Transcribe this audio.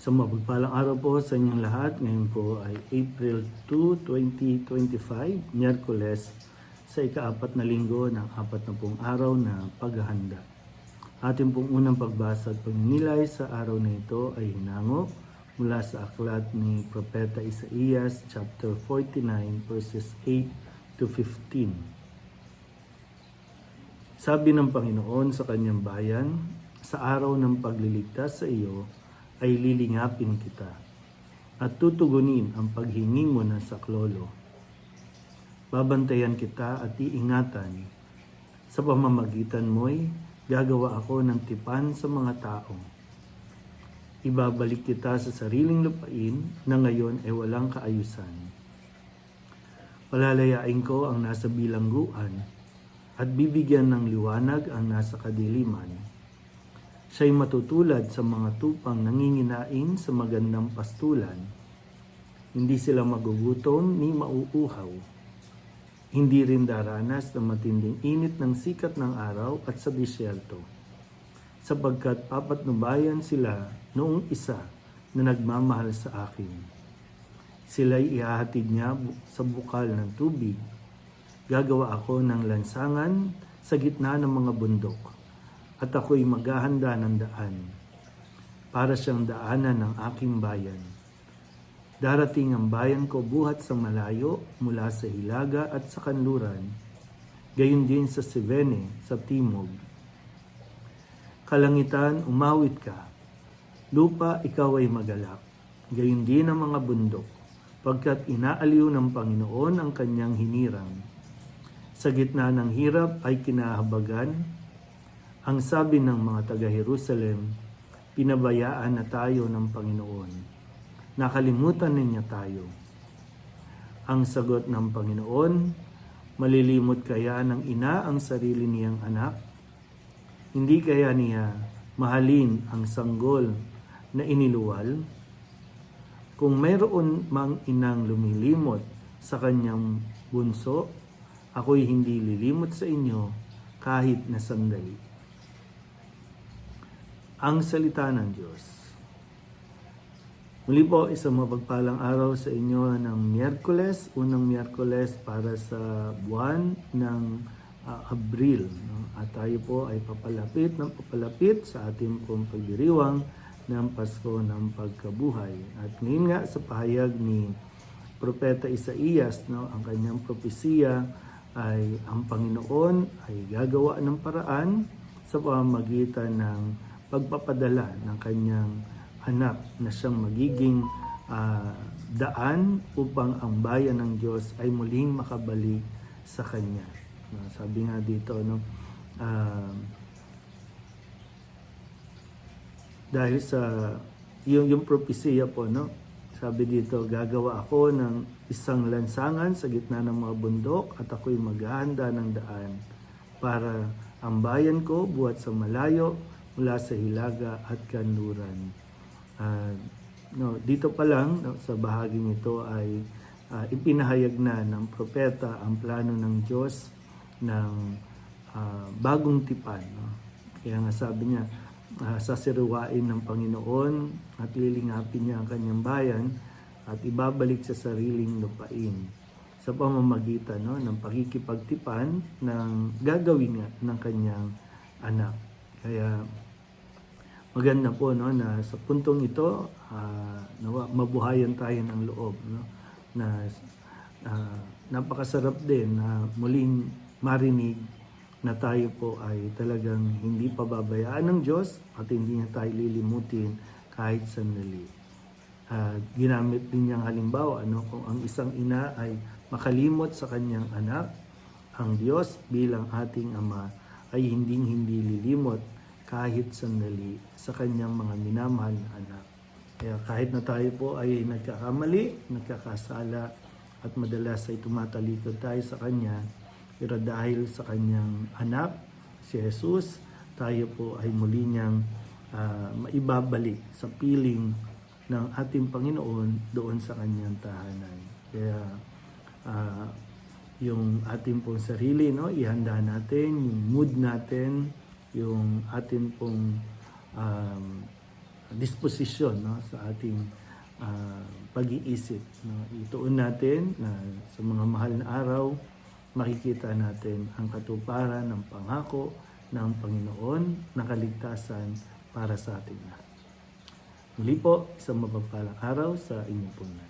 Sa mapagpalang araw po sa inyong lahat, ngayon po ay April 2, 2025, Miyerkules, sa ikaapat na linggo ng apat na pong araw na paghahanda. Ating pong unang pagbasa at pagninilay sa araw na ito ay hinango mula sa aklat ni Propeta Isaías chapter 49 verses 8 to 15. Sabi ng Panginoon sa kanyang bayan, sa araw ng pagliligtas sa iyo ay lilingapin kita at tutugunin ang paghingi mo ng saklolo. Babantayan kita at iingatan. Sa pamamagitan mo'y gagawa ako ng tipan sa mga tao. Ibabalik kita sa sariling lupain na ngayon ay walang kaayusan. Palalayain ko ang nasa bilangguan at bibigyan ng liwanag ang nasa kadiliman. Siya'y matutulad sa mga tupang nanginginain sa magandang pastulan. Hindi sila magugutom ni mauuhaw. Hindi rin daranas ng matinding init ng sikat ng araw at sa disyerto. Sapagkat papatnubayan sila noong isa na nagmamahal sa akin. Sila'y ihahatid niya sa bukal ng tubig. Gagawa ako ng lansangan sa gitna ng mga bundok at ako'y maghahanda ng daan para siyang daanan ng aking bayan. Darating ang bayan ko buhat sa malayo mula sa Hilaga at sa Kanluran, gayon din sa Sivene sa Timog. Kalangitan, umawit ka. Lupa, ikaw ay magalak. Gayon din ang mga bundok, pagkat inaaliw ng Panginoon ang kanyang hinirang. Sa gitna ng hirap ay kinahabagan ang sabi ng mga taga-Jerusalem, pinabayaan na tayo ng Panginoon. Nakalimutan niya tayo. Ang sagot ng Panginoon, malilimot kaya ng ina ang sarili niyang anak? Hindi kaya niya mahalin ang sanggol na iniluwal? Kung mayroon mang inang lumilimot sa kanyang bunso, ako'y hindi lilimot sa inyo kahit na sandali ang salita ng Diyos. Muli po, isang mapagpalang araw sa inyo ng Miyerkules, unang Miyerkules para sa buwan ng ah, Abril. No? At tayo po ay papalapit ng papalapit sa ating pong pagdiriwang ng Pasko ng Pagkabuhay. At ngayon nga sa pahayag ni Propeta Isaías, no, ang kanyang propesiya ay ang Panginoon ay gagawa ng paraan sa pamamagitan ng pagpapadala ng kanyang anak na siyang magiging ah, daan upang ang bayan ng Diyos ay muling makabalik sa kanya. No, sabi nga dito no ah, dahil sa yung yung propesiya po no sabi dito gagawa ako ng isang lansangan sa gitna ng mga bundok at ako'y maghahanda ng daan para ang bayan ko buhat sa malayo mula sa hilaga at kanluran. Ah, no, dito pa lang no, sa bahaging ito ay ah, ipinahayag na ng propeta ang plano ng Diyos ng ah, bagong tipan. No? Kaya nga sabi niya, uh, sasiriwain ng Panginoon at lilingapin niya ang kanyang bayan at ibabalik sa sariling lupain sa pamamagitan no, ng pagkikipagtipan ng gagawin nga ng kanyang anak. Kaya maganda po no na sa puntong ito ah, nawa mabuhayan tayo ng loob no na ah, napakasarap din na muling marinig na tayo po ay talagang hindi pababayaan ng Diyos at hindi niya tayo lilimutin kahit sandali. At ginamit din niyang halimbawa ano kung ang isang ina ay makalimot sa kanyang anak, ang Diyos bilang ating ama ay hindi hindi lilimot kahit sandali sa kanyang mga minamahal na anak. Kaya kahit na tayo po ay nagkakamali, nagkakasala, at madalas ay tumatalikod tayo sa Kanya, pero dahil sa Kanyang anak, si Jesus, tayo po ay muli niyang ah, maibabalik sa piling ng ating Panginoon doon sa Kanyang tahanan. Kaya ah, yung ating pong sarili, no, ihanda natin, yung mood natin, yung ating pong um, disposisyon no, sa ating ah, pag-iisip. No. Ituon natin na sa mga mahal na araw, makikita natin ang katuparan ng pangako ng Panginoon na kaligtasan para sa ating lahat. Muli po, isang mapagpalang araw sa inyong punan.